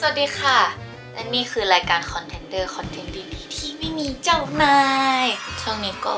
สวัสดีค่ะ และนี่คือรายการคอนเทนเดอร์คอนเทนต์ดีๆที่ไม่มีเจ้านาย ช่วงนี้ก็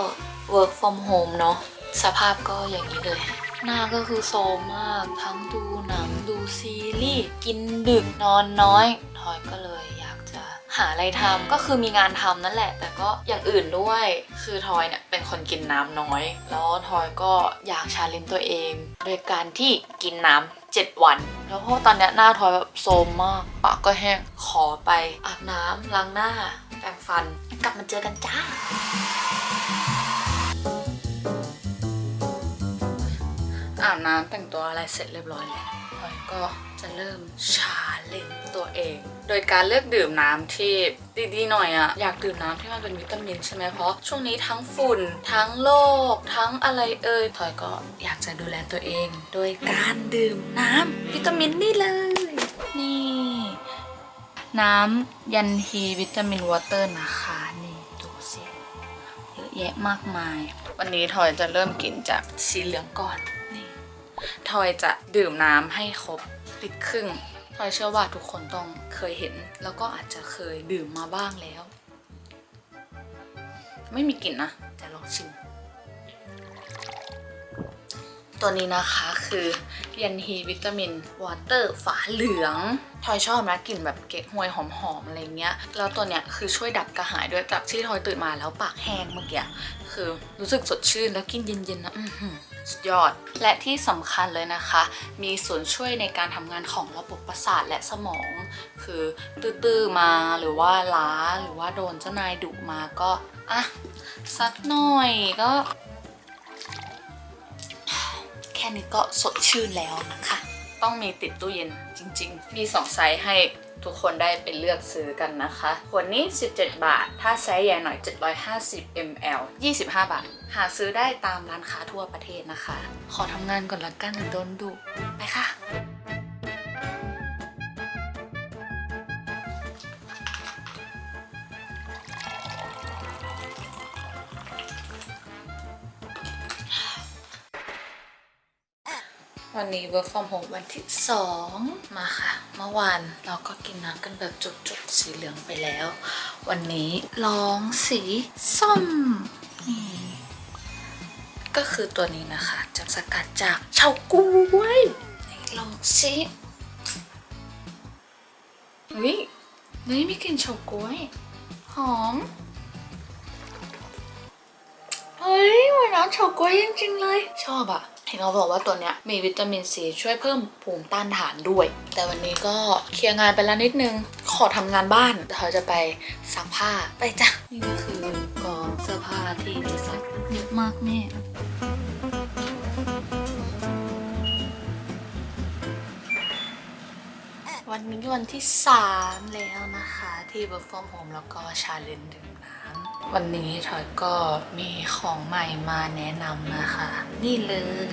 work from home เนาะ สภาพก็อย่างนี้เลย หน้าก็คือโซมมาก ทั้งดูหนังดูซีรีส์ กินดึกนอนน้อย ทอยก็เลยอยากจะหาอะไรทำ ก็คือมีงานทำนั่นแหละ แต่ก็อย่างอื่นด้วย คือทอยเนี่ยเป็นคนกินน้ำน้อย แล้วทอยก็อยากชาเลนจ์ตัวเอง โดยการที่กินน้ำ 7 วัน แล้วเพราะตอนนี้หน้าทอยแบบโซมมากปากก็แห้งขอไปอาบน้ำล้างหน้า แปรงฟัน กลับมาเจอกันจ้าอาบน้ำแต่งตัวอะไรเสร็จเรียบร้อยแล้วทอย ก็จะเริ่มชาเลนจ์ตัวเอง โดยการเลือกดื่มน้ำที่ดีๆหน่อยอะอยากดื่มน้ำที่มันเป็นวิตามินใช่ไหมเพราะช่วงนี้ทั้งฝุ่น ทั้งโรคทั้งอะไรเอ่ยทอยก็อยากจะดูแลตัวเอง โดยการดื่มน้ำวิตามินนี่เลย นี่ น้ำยันฮีวิตามินวอเตอร์นะคะนี่ดูสิเยอะแยะมากมาย วันนี้ทอยจะเริ่มกินจากสีเหลืองก่อน ทอยจะดื่มน้ำให้ครบลิตรครึ่งทอยเชื่อว่าทุกคนต้องเคยเห็น แล้วก็อาจจะเคยดื่มมาบ้างแล้ว ไม่มีกลิ่นนะแต่ลองชิม ตัวนี้นะคะคือ เยันฮีวิตามินวอเตอร์ฝาเหลืองทอยชอบนะกลิ่นแบบเก๊กฮวยหอมๆอะไรเงี้ย แล้วตัวเนี้ยคือช่วยดับกระหายด้วยจากที่ทอยตื่นมาแล้วปากแห้งเมื่อกี้คือรู้สึกสดชื่นแล้วกินเย็นๆนะสุดยอด และที่สำคัญเลยนะคะ มีส่วนช่วยในการทำงานของระบบประสาทและสมอง คือตื้อๆมาหรือว่าล้าหรือว่าโดนเจ้านายดุมาก็อะสักหน่อยก็ แค่นี้ก็สดชื่นแล้วนะคะ ต้องมีติดตู้เย็นจริง ๆ มี 2 ไซส์ให้ทุกคนได้ไปเลือกซื้อกันนะคะขวดนี้ 17 บาท ถ้าไซส์ใหญ่หน่อย 750 ml 25 บาท หาซื้อได้ตามร้านค้าทั่วประเทศนะคะ ขอทำงานก่อนละกันโดนดุไปค่ะ วันนี้ work from home วันที่ 2 มาค่ะ เมื่อวานเราก็กินน้ำกันแบบจุกๆ สีเหลืองไปแล้ว วันนี้ลองสีส้มนี่ก็คือตัวนี้นะคะจะสกัดจากเฉาก๊วยลองสิวินี่มีกลิ่นเฉาก๊วย หอมเฮ้ยเหมือนน้ำเฉาก๊วยจริงๆเลย ชอบอะ เห็นเขาบอกว่าตัวเนี้ยมีวิตามินซีช่วยเพิ่มภูมิต้านทานด้วย แต่วันนี้ก็เคลียร์งานไปแล้วนิดนึง ขอทำงานบ้านเดี๋ยวเราจะไปซักผ้าไปจ้ะ นี่ก็คือกองเสื้อผ้าที่จะซักเยอะมากแม่วันนี้วันที่ 3 แล้วนะคะ ที่ work from home แล้วก็ชาเลนดื่มน้ำ วันนี้ทอยก็มีของใหม่มาแนะนำนะคะ นี่เลย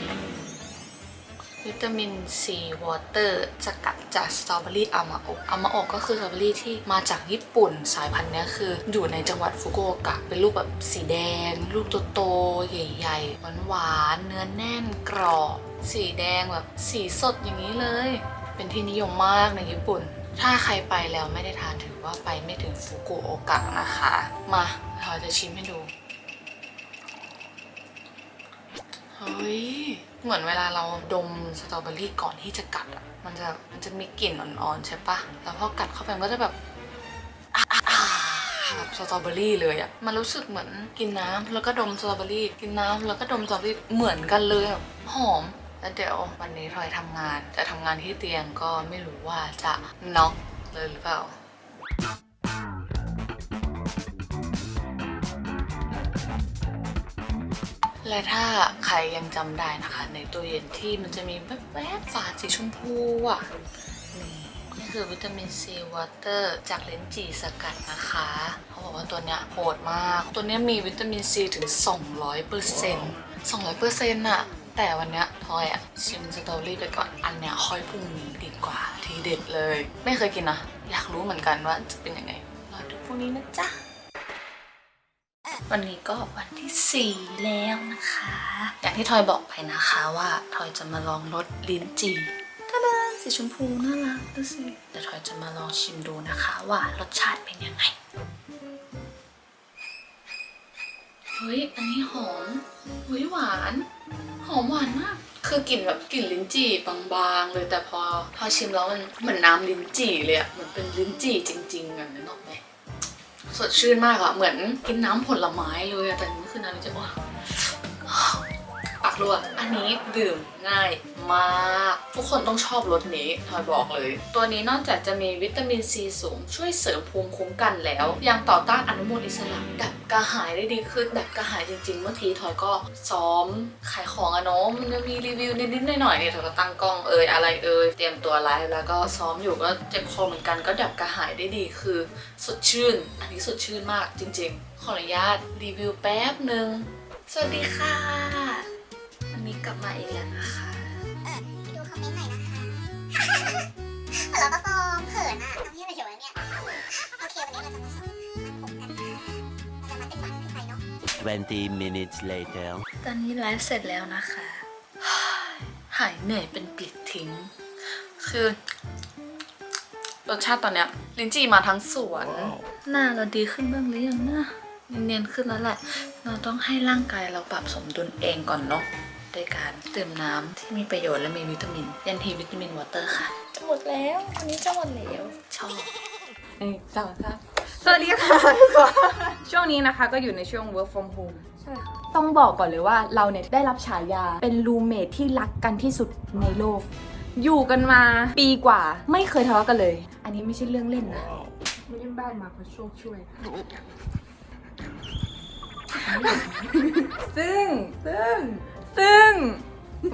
วิตามินซีวอเตอร์สกัดจากสตรอเบอรี่อามาโอะอามาโอะก็คือสตรอเบอรี่ที่มาจากญี่ปุ่นสายพันธุ์นี้คือ อยู่ในจังหวัดฟุกุโอกะเป็นลูกแบบสีแดง ลูกโตๆใหญ่ๆหวานๆเนื้อแน่นกรอบสีแดงแบบสีสดอย่างนี้เลย เป็นที่นิยมมากในญี่ปุ่น ถ้าใครไปแล้วไม่ได้ทานถือว่าไปไม่ถึงฟุกุโอกะนะคะ มา เราจะชิมให้ดู เฮ้ย เหมือนเวลาเราดมสตรอเบอรี่ก่อนที่จะกัดอะมันจะมันจะมีกลิ่นอ่อนๆใช่ปะ แล้วพอกัดเข้าไปมันก็จะแบบแบบสตรอเบอรี่เลยอะมันรู้สึกเหมือนกินน้ำแล้วก็ดมสตรอเบอรี่ กินน้ำแล้วก็ดมสตรอเบอรี่เหมือนกันเลยแบบหอม แล้วเดี๋ยววันนี้ทอยทำงาน จะทำงานที่เตียงก็ไม่รู้ว่าจะน็อกเลยหรือเปล่า และถ้าใครยังจำได้นะคะ ในตู้เย็นที่มันจะมีแวบๆฝาสีชมพูอะนี่นี่คือวิตามินซีวอเตอร์จากเลนจีสกัดนะคะเขาบอกว่าตัวเนี้ยโหดมาก ตัวเนี้ยมีวิตามินซีถึง 200เปอร์เซ็นต์200เปอร์เซ็นต์อะแต่วันเนี้ยทอยอะชิมสตรอเบอรี่ไปก่อนอันเนี้ยค่อยพรุ่งนี้ดีกว่าทีเด็ดเลย ไม่เคยกินนะ อยากรู้เหมือนกันว่าจะเป็นยังไงรอดูพรุ่งนี้นะจ๊ะ วันนี้ก็วันที่ 4 แล้วนะคะ อย่างที่ทอยบอกไปนะคะว่าทอยจะมาลองรสลิ้นจี่ตะเดนสีชมพูน่ารักดูสิเดี๋ยวทอยจะมาลองชิมดูนะคะว่ารสชาติเป็นยังไง เฮ้ย อันนี้หอมเฮ้ยหวาน หอมหวานมาก คือกลิ่นแบบกลิ่นลิ้นจี่บางๆเลยแต่พอพอชิมแล้วมันเหมือนน้ำลิ้นจี่เลยอะเหมือนเป็นลิ้นจี่จริงๆอะนึกออกไหม สดชื่นมากอะเหมือนกินน้ำผลไม้เลยอะแต่นี่คือน้ำลิ้นจะว่า ปากอันนี้ดื่มง่ายมาก ทุกคนต้องชอบรสนี้ทอยบอกเลย ตัวนี้นอกจากจะมีวิตามินซีสูง ช่วยเสริมภูมิคุ้มกันแล้ว ยังต่อต้านอนุมูลอิสระดับกระหายได้ดีขึ้นดับกระหายจริงๆ เมื่อกี้ทอยก็ซ้อมขายของอะเนาะมันจะมีรีวิวนิดๆหน่อยๆเนี่ยทอยก็ตั้งกล้องเอ่ยอะไรเอ่ยเตรียมตัวไลฟ์แล้วก็ซ้อมอยู่ก็เจ็บคอเหมือนกันก็ดับกระหายได้ดีคือสดชื่น อันนี้สดชื่นมากจริง ๆ ขออนุญาตรีวิวแป๊บหนึ่งสวัสดีค่ะ วันนี้กลับมาอีกแล้วนะคะดูคอมเมนต์หน่อยนะคะเราก็ฟอร์มเขินอะทำให้ประโยชน์เนี่ย โอเค วันนี้เราจะมาสอนมัดผมกันค่ะเราจะมัดเป็นหมันขึ้นไปเนาะ20 minutes later. ตอนนี้ไลฟ์เสร็จแล้วนะคะ หายเหนื่อยเป็นปลิดทิ้ง คือรสชาติตอนเนี้ยลิ้นจี่มาทั้งสวน หน้าเราดีขึ้นบ้างหรือยังนะเนียนๆขึ้นแล้วแหละ เราต้องให้ร่างกายเราปรับสมดุลเองก่อนเนาะ ด้วยการดื่มน้ำที่มีประโยชน์และมีวิตามินยันทีวิตามินวอเตอร์ค่ะ จะหมดแล้วอันนี้จะหมดแล้ว ชอบหนึ่งสองสามสวัสดีค่ะทุกคนช่วงนี้นะคะก็อยู่ในช่วง work from home ใช่ค่ะต้องบอกก่อนเลยว่าเราเนี่ยได้รับฉายาเป็นรูเมทที่รักกันที่สุดในโลก อยู่กันมาปีกว่าไม่เคยทะเลาะกันเลย อันนี้ไม่ใช่เรื่องเล่นนะไม่ได้บ้านมาเพราะโชคช่วยค่ะซึ่งซึ่ง ซึ่ง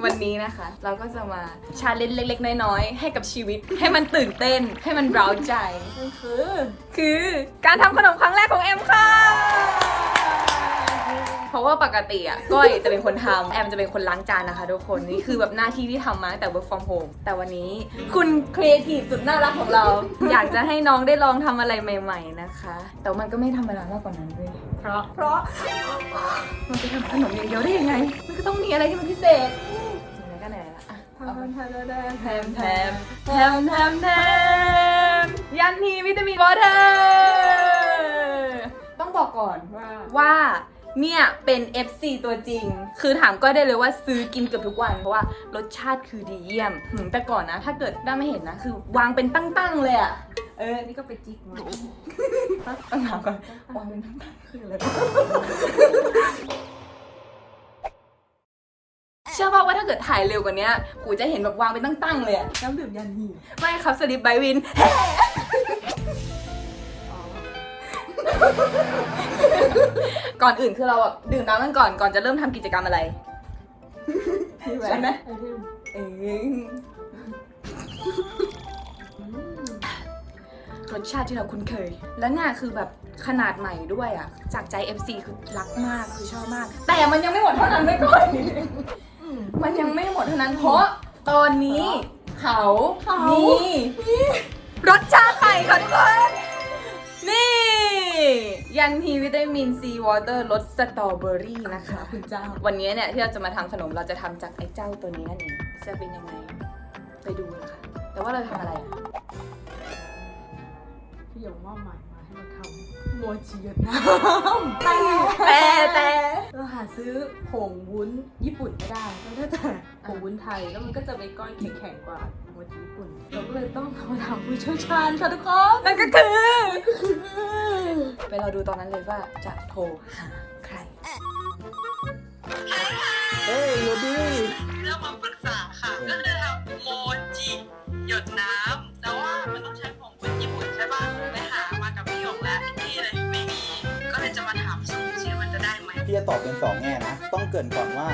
วันนี้นะคะ เราก็จะมาชาเลนจ์เล็ก ๆ น้อยๆให้กับชีวิต ให้มันตื่นเต้นให้มันร้าวใจคือ คือการทำขนมครั้งแรกของแอมค่ะ เพราะว่าปกติอะก้อยจะเป็นคนทำแอมจะเป็นคนล้างจานนะคะทุกคนนี่คือแบบหน้าที่ที่ทำมาตั้งแต่ work from home แต่วันนี้คุณครีเอทีฟสุดน่ารักของเรา อยากจะให้น้องได้ลองทำอะไรใหม่ ๆนะคะ แต่ว่ามันก็ไม่ธรรมดามากกว่านั้นเลยเพราะ เพราะมันจะทำขนมอย่างเดียวได้ยังไง มันก็ต้องมีอะไรที่มันพิเศษไหนๆก็ไหนๆละอะทำทำทำได้แถมแถมแถมแถมแถมยันทีวิตามินวอเตอร์ต้องบอกก่อนว่าว่า เนี่ยเป็น FC ตัวจริง คือถามก็ได้เลยว่าซื้อกินเกือบทุกวัน เพราะว่ารสชาติคือดีเยี่ยมหืมแต่ก่อนนะ ถ้าเกิดได้ไม่เห็นนะ คือวางเป็นตั้งๆเลยอะเออ นี่ก็ไปจิกมาต้องถามก่อนวางเป็นตั้งๆคืออะไรเชื่อป่าว่าถ้าเกิดถ่ายเร็วกว่านี้กูจะเห็นแบบวางเป็นตั้งๆเลยอะน้ำดื่มยันหีไม่ครับสลิปไบวิน ก่อนอื่นคือเราแบบดื่มน้ำกันก่อนก่อนจะเริ่มทำกิจกรรมอะไรใช่ไหมไอเทมเองรสชาติที่เราคุ้นเคย และเนี่ยคือแบบขนาดใหม่ด้วยอะ จากใจ FC คือรักมากคือชอบมาก แต่มันยังไม่หมดเท่านั้นไว้ก่อนมันยังไม่หมดเท่านั้นเพราะตอนนี้เขามีรสชาติใหม่ค่ะทุกคนนี่ ยันทีวิตามินซีวอเตอร์รสสตรอเบอรี่นะคะคุณเจ้า วันนี้เนี่ยที่เราจะมาทำขนมเราจะทำจากไอ้เจ้าตัวนี้นั่นเองจะเป็นยังไง ไปดูเลยค่ะ แต่ว่าเราทำอะไรอะพี่หยงว่าหมายมาให้เราทำโมจิเวียดนามแต่แต่เราหาซื้อผงวุ้นญี่ปุ่นไม่ได้ก็ได้แต่ผงวุ้นไทยแล้วมันก็จะเป็นก้อนแข็งๆกว่า โมจิญี่ปุ่น เราก็เลยต้องเอามาทำผู้เชี่ยวชาญค่ะทุกคนนั่นก็คือไปเราดูตอนนั้นเลยว่าจะโทรหาใคร เฮ้ยยูดี้เรื่องมาปรึกษาค่ะ ก็คือทำโมจิหยดน้ำแต่ว่ามันต้องใช้ผงวุ้นญี่ปุ่นใช่ป่ะไปหามากับพี่หยงแล้วที่เลยไม่มีก็เลยจะมาถามสูตรชิว่ามันจะได้ไหมพี่จะตอบเป็นสองแง่นะ ต้องเกรินก่อนว่า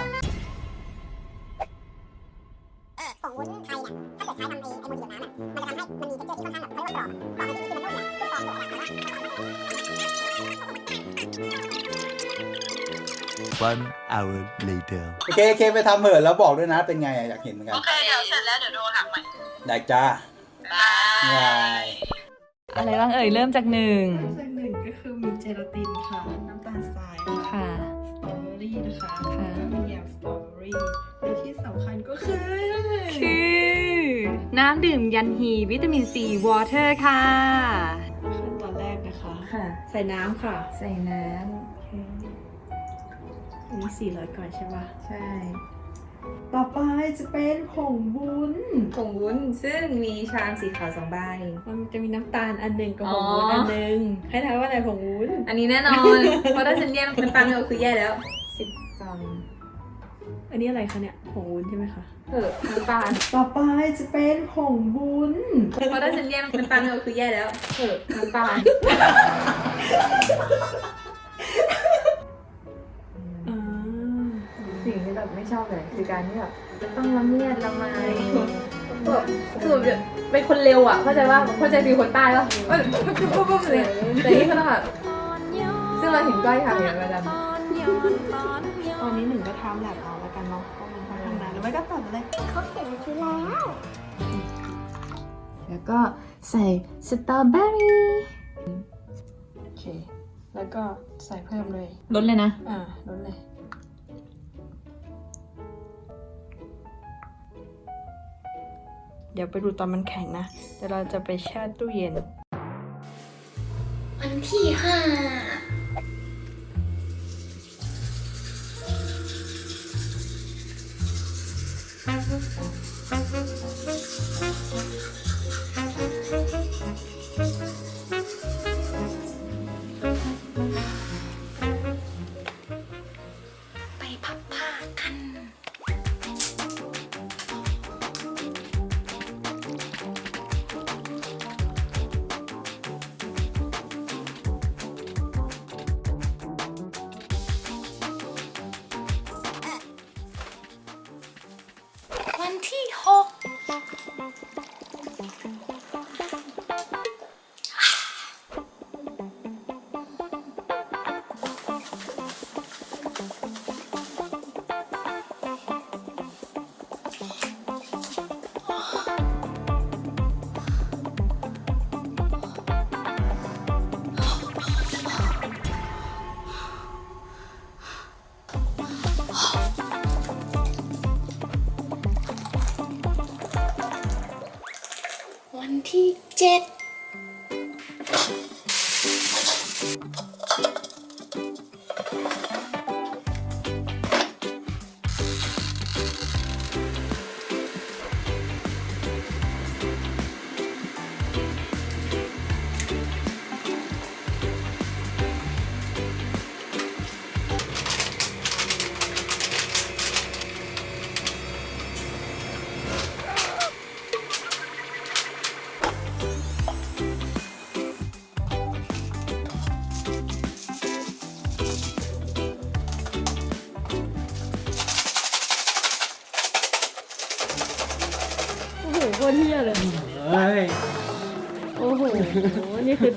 ทำไอ้ไอ้โมจิน้ำอะมันจะทำให้มันมีเทคเจอร์ที่ค่อนข้างแบบเขาเรียกว่ากรอบกรอบในที่นี้คือมันนุ่มเนี่ยคือฟองตัวอะไรแต่ว่า One hour later. โอเคโอเคไปทำเหอะแล้วบอกด้วยนะเป็นไงอะอยากเห็นเหมือนกัโอนเคเดี๋ยวเสร็จแล้วเดี๋ยวโทรหาใหม่ได้จ้าบายบายอะไรบ้างเอ่ยเริ่มจากหนึ่งจากหนึ่งก็คือมีเจลาตินค่ะ น้ำตาลทรายค่ะ ค่ะ สตรอเบอรี่นะคะค่ะแล้วก็มีแยมสตรอเบอรี่และที่สำคัญก็คือคือ น้ำดื่มยันฮีวิตามินซีวอเตอร์ค่ะ ขั้นตอนแรกนะคะ ค่ะ ใส่น้ำค่ะใส่น้อันนี้400ก่อนใช่ปะำใช่ ต่อไปจะเป็นผงวุ้นผงวุ้นซึ่งมีชามสีขาวสองใบ มันจะมีน้ำตาลอันหนึ่งกับอ๋ผองวุ้นอันหนึ่งให้ทายว่าอะไรผงวุ้นอันนี้แน่นอน เพราะถ้าฉันแยกน้ำตาลไม่ออกคือแย่แล้ว สิบกรัม อันนี้อะไรคะเนี่ยผงวุ้นใช่ไหมคะเออน้ำตาลต่อไปจะเป็นผงวุ้นเพราะถ้าฉันแยกน้ำตาลไม่ออกคือแย่แล้วเออน้ำตาลอ่าสิ่งที่แบบไม่ชอบเลยคือการที่แบบจะต้องละเมียดละไมแบบคือแบบเป็นคนเร็วอะเข้าใจว่าเข้าใจฟีลคนใต้ป่ะเออปุ๊บปุ๊บปุ๊บปุ๊บเลยแต่นี่เขาต้องแบบซึ่งเราเห็นก้อยทำอย่างประจำ ตอนนี้หนึ่งก็ทำแลบเอาแล้วกันเนาะเพราะมันค่อนข้างนานหรือไม่ก็ตัดเลย เขาเขียนชื่อแล้ว แล้วก็ใส่สตรอเบอรี่โอเค แล้วก็ใส่เพิ่มเลย ลดเลยนะ อ่า ลดเลย เดี๋ยวไปดูตอนมันแข็งนะ เดี๋ยวเราจะไปแช่ตู้เย็น วันที่ห้า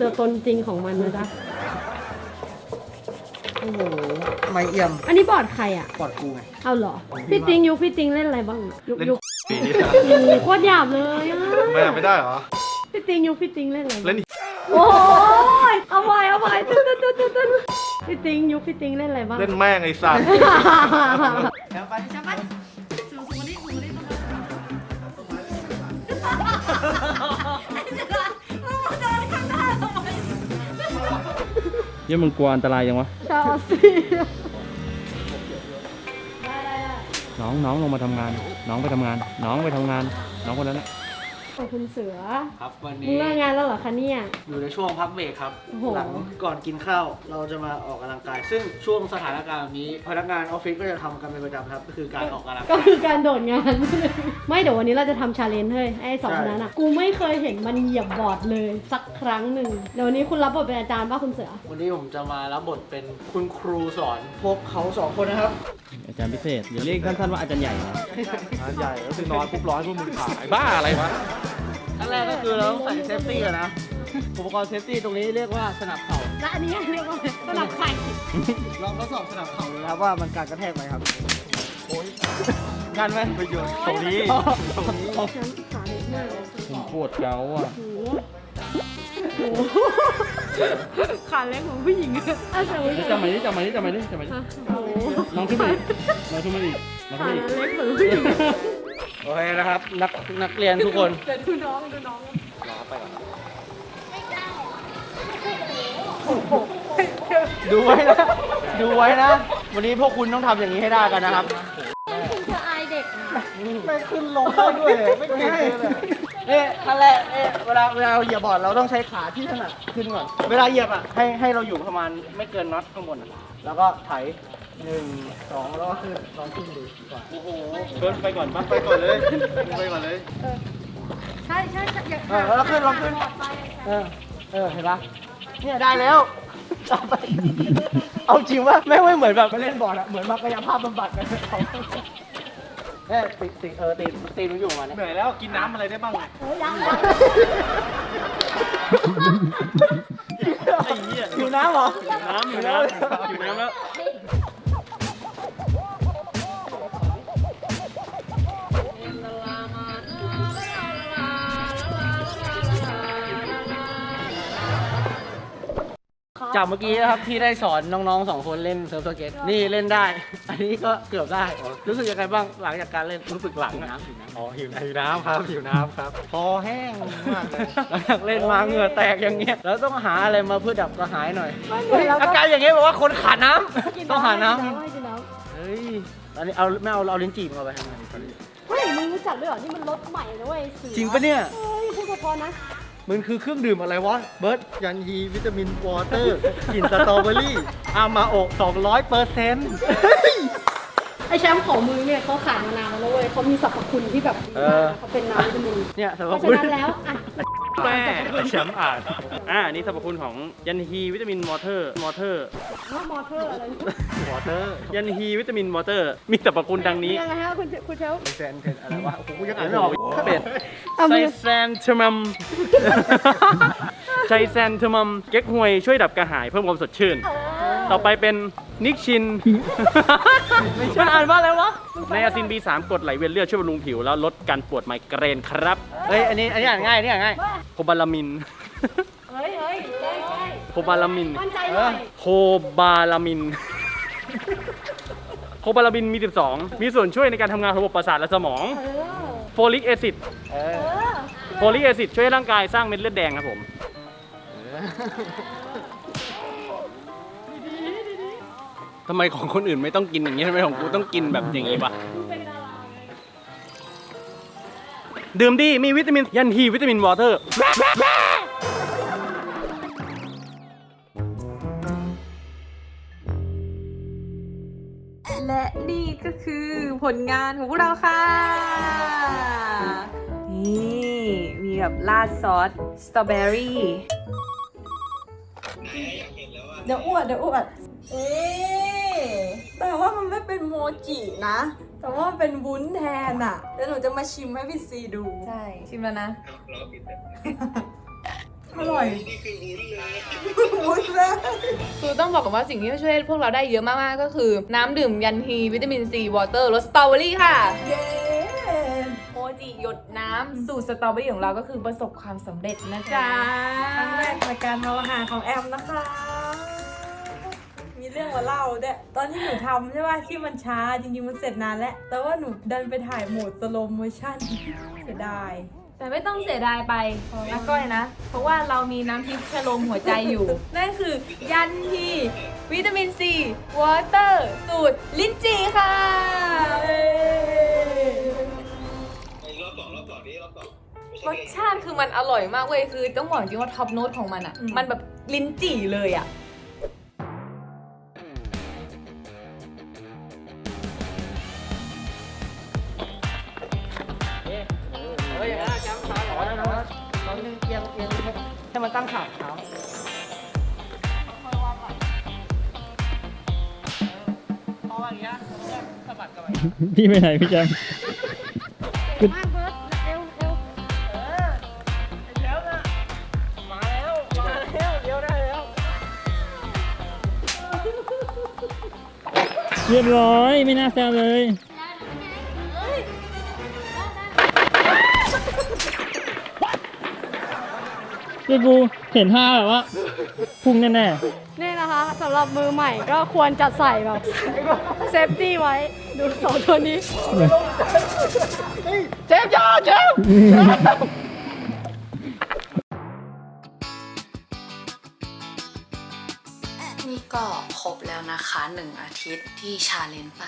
ตัวตนจริงของมันนะจ๊ะโอ้โหไม่เอี่ยมอันนี้บอร์ดใครอะ ปอดกูไง เอาเหรอ พี่ติงยุคพี่ติงเล่นอะไรบ้างอะยุคเล่นยุคปีนี้โอ้โหโคตรหยาบเลยอะไม่ไม่ได้เหรอ พี่ติงยุคพี่ติงเล่นอะไรบ้าง เล่นโอ้ยเอาไปเอาไปตึ๊ดตึ๊ดตึ๊ดตึ๊ดตึ๊ดพี่ติงยุคพี่ติงเล่นอะไรบ้าง เล่นแม่งไอ้สัตว์ ยี่มึงกลัวอันตรายยังวะชาวซีน้องน้องลงมาทำงาน น้องไปทำงาน น้องไปทำงาน น้องคนนั้นแหละ ขอบคุณเสือครับวันมึงนี้เลิกงานแล้วเหรอคะเนี่ย อยู่ในช่วงพักเบรกครับ โอ้โห หลังก่อนกินข้าวเราจะมาออกกำลังกาย ซึ่งช่วงสถานการณ์แบบนี้พนักงานออฟฟิศก็จะทำกันเป็นประจำครับ ก็คือการออกกำลังก็กาย คือการโดดงาน ไม่เดี๋ยววันนี้เราจะทำชาเลนจ์เฮ้ยไอ้สองคนนั้นอะ กูไม่เคยเห็นมันเหยียบบอร์ดเลยสักครั้งหนึ่งเดี๋ยววันนี้คุณรับบทเป็นอาจารย์ป่ะคุณเสือ วันนี้ผมจะมารับบทเป็นคุณครูสอนพวกเขาสองคนนะครับ อาจารย์พิเศษอย่าเรียกสั้นๆว่าอาจารย์ใหญ่นะงานใหญ่ก็คือนอนปุ๊บร้อยพวกมึงขายบ้าอะไรวะขั้นแรกก็คือเราต้องใส่เซฟตี้ก่อนนะ อุปกรณ์เซฟตี้ตรงนี้เรียกว่าสนับเข่า และอันนี้เรียกว่าสลับไข่ลองทดสอบสนับเข่าดูนะครับว่ามันการกระแทกไหมครับ โอ้ยกันไหมประโยชน์ตรงนี้ตรงนี้ฉันขาเล็กมากเลยผมปวดเกาอะ โอ้โหโอ้โห ขาเล็กของผู้หญิงอะอะแต่ว่าจำใหม่ดิจำใหม่ดิจำใหม่ดิจำใหม่ดิโอ้โหน้องขึ้นมาดิน้องขึ้นมาดิน้องขึ้นขามาดิเล็กเหมือนผู้หญิงโอเคนะครับ นักนักเรียนทุกคนเดี๋ยวดูน้องดูน้องดูไว้นะดูไว้นะ วันนี้พวกคุณต้องทำอย่างนี้ให้ได้กันนะครับ คุณจะอายเด็กนะ ไม่ขึ้นลงได้ด้วยไม่เก่งเลย เอ๊ะขั้นแรกเอ๊ะเวลาเวลาเราเหยียบบอร์ดเราต้องใช้ขาที่ถนัดขึ้นก่อน เวลาเหยียบอะให้ให้เราอยู่ประมาณไม่เกินน็อตข้างบนอะแล้วก็ไถหนึ่งสองแล้วก็ขึ้นลองขึ้นดูก่อนโอ้โหเดินไปก่อนปะไปก่อนเลยไปก่อนเลยใช่ใช่ใช่อย่าเออแล้วขึ้นลองขึ้น เออ เออ เห็นปะเนี่ยได้แล้ว ต่อไป เอาจริงว่าแม่งไม่เหมือนแบบมาเล่นบอร์ดอะเหมือนมากายภาพบำบัดกัน เขาเอ้ยตีตีเออตีตีมันอยู่ประมาณนี้เหนื่อยแล้วกินน้ำอะไรได้บ้างอะเออยังไอ้เหี้ยอยู่น้ำเหรอ น้ำอยู่น้ำอยู่น้ำแล้ว จากเมื่อกี้นะครับที่ได้สอนน้องๆสองคนเล่นเซิร์ฟสเก็ตนี่เล่นได้ อันนี้ก็เกือบได้รู้สึกยังไงบ้างหลังจากการเล่นรู้สึกหลังน้ำอ๋อหิวหิวน้ำครับหิวน้ำครับคอแห้งมากเลยหลังจากเล่นมาเหงื่อแตกอย่างเงี้ยแล้วต้องหาอะไรมาเพื่อดับกระหายหน่อยอาการอย่างเงี้ยแบบว่าคนขาดน้ำต้องหาน้ให้กินน้ำเฮ้ยตอนนี้เอาไม่เอาเอาลิ้นจี่มาไปทำไมตอนนี้ำเฮ้ยมึงรู้จักด้วยเหรอนี่มันรถใหม่นะเว้ยเสือจริงปะเนี่ยเฮ้ยพูดพอๆนะ มันคือเครื่องดื่มอะไรวะ เบิร์ดยันฮีวิตามินวอเตอร์กลิ่นสตรอเบอรี่อามาโอะ200เปอร์เซ็นต์ไอแชมป์ของมือเนี่ยเขาขายมานานแล้วนะเว้ยเขามีสรรพคุณที่แบบเออเขาเป็นน้ำวิตามินเนี่ยสำหเพรับราะฉะคุณนั้นแล้วอะ แม่แชมป์อ่าน อ่าอันนี่สรรพคุณของยันฮีวิตามินวอเตอร์วอเตอร์ ว่ามอเตอร์อะไรวอเตอร์ยันฮีวิตามินวอเตอร์ มีสรรพคุณดังนี้ ยังไงฮะคุณคุณเชลเซนเทนอะไรวะโอ้โหยังอ่าอ่านนไม่ไม่ออออกกเป็ดไซแซนเทมัมไซแซนเทมัม เก๊กฮวยช่วยดับกระหายเพิ่มความสดชื่น ต่อไปเป็นนิกชินมันอ่านว่าอะไรวะไนอาซิน B3 กรดไหลเวียนเลือดช่วยบำรุงผิวแล้วลดการปวดไมเกรนครับ เฮ้ย อันนี้ อันนี้อ่านง่ายอันนี้อ่านง่ายโคบาลามิน เฮ้ยเฮ้ยใช่ใช่โคบาลามิน มั่นใจหน่อยโคบาลามิน โคบาลามินมี 12 มีส่วนช่วยในการทำงานระบบประสาทและสมอง เออโฟลิกแอซิดเอเอออโฟลิกแอซิดช่วยให้ร่างกายสร้างเม็ดเลือดแดงครับผม ทำไมของคนอื่นไม่ต้องกินอย่างนี้ทำไมของกูต้องกินแบบอย่างนี้วะดื่มดีมีวิตามินยันฮีวิตามินวอเตอร์ และนี่ก็คือผลงานของพวกเราค่ะ นี่มีแบบราดซอสสตรอเบอรี่เดี๋ยวอวดเดี๋ยวอวดเอ๊ะ แต่ว่ามันไม่เป็นโมจินะ แต่ว่ามันเป็นวุ้นแทนอะเดี๋ยวหนูจะมาชิมให้พี่ซีดู ใช่ ชิมแล้วนะอร่อยวุ้นเลยคือต้องบอกก่อนว่าสิ่งที่ช่วยพวกเราได้เยอะมาก ๆ ก็คือ น้ำดื่มยันฮีวิตามินซีวอเตอร์รสสตรอเบอรี่ค่ะ เย้โมจิหยดน้ำสูตรสตรอเบอรี่ของเราก็คือประสบความสำเร็จนะจ๊ะครั้งแรกในการทำอาหารของแอมนะคะมี เรื่องมาเล่าด้วยตอนที่หนูทำใช่ป่ะที่มันช้าจริงๆมันเสร็จนานแล้ว แต่ว่าหนูดันไปถ่ายโหมดสโลโมชั่นเสียดายแต่ไม่ต้องเสียดายไปนะก้อยนะ เพราะว่าเรามีน้ำทิพย์ชโลมหัวใจอยู่ นั่นคือยันฮีวิตามินซีวอเตอร์ สูตร ลิ้นจี่ค่ะรสชาติคือมันอร่อยมากเว้ยคือต้องบอกจริงว่าท็อปโน้ตของมันอะอืมมันแบบลิ้นจี่เลยอะ ให้มันตั้งขาเท้าพออย่างเงี้ยสะบัดกันไปพี่ไปไหนพี่แจมเก่งมากเบิร์ดเร็วเร็วเออเดี๋ยวนะมาแล้วมาแล้วเดี๋ยวได้แล้วเรียบร้อยไม่น่าแซวเลย รคือกูเห็นท่าแบบว่าพุ่งแน่นี่นะคะสำหรับมือใหม่ก็ควรจะใส่แบบเซฟตี้ไว้ ดูสองตัวนี้ๆเจ็บยาเจ็บนี่ก็ครบแล้วนะคะหนึ่งอาทิตย์ที่ชาเลนจ์ไป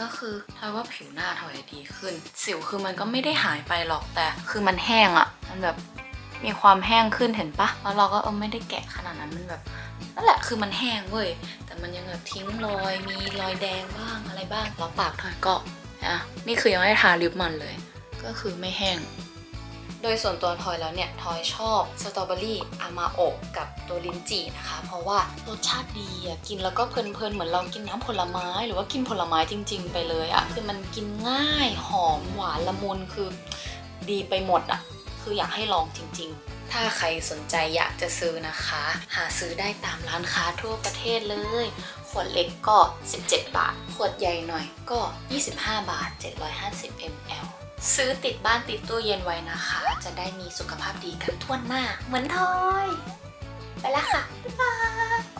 ก็คือทอยว่าผิวหน้าทอยดีขึ้น สิวคือมันก็ไม่ได้หายไปหรอกแต่ คือมันแห้งอะมันแบบ มีความแห้งขึ้นเห็นปะแล้วเราก็เออไม่ได้แกะขนาดนั้นมันแบบนั่นแหละคือมันแห้งเว้ยแต่มันยังแบบทิ้งรอยมีรอยแดงบ้างอะไรบ้างแล้วปากทอยก็อะนี่คือยังไม่ได้ทาลิปมันเลย ก็คือไม่แห้งโดยส่วนตัวทอยแล้วเนี่ยทอยชอบสตรอเบอรี่อามาโอะกับตัวลิ้นจี่นะคะ เพราะว่ารสชาติดีอะกินแล้วก็เพลินๆเหมือนเรากินน้ำผลไม้ หรือว่ากินผลไม้จริง ๆ ไปเลยอะคือมันกินง่ายหอมหวานละมุนคือดีไปหมดอะ คืออยากให้ลองจริง ๆ ถ้าใครสนใจอยากจะซื้อนะคะ หาซื้อได้ตามร้านค้าทั่วประเทศเลย ขวดเล็กก็ 17 บาท ขวดใหญ่หน่อยก็ 25 บาท 750 ml ซื้อติดบ้านติดตู้เย็นไว้นะคะ จะได้มีสุขภาพดีกันทั่วหน้า เหมือนทอย ไปแล้วค่ะ บ๊ายบาย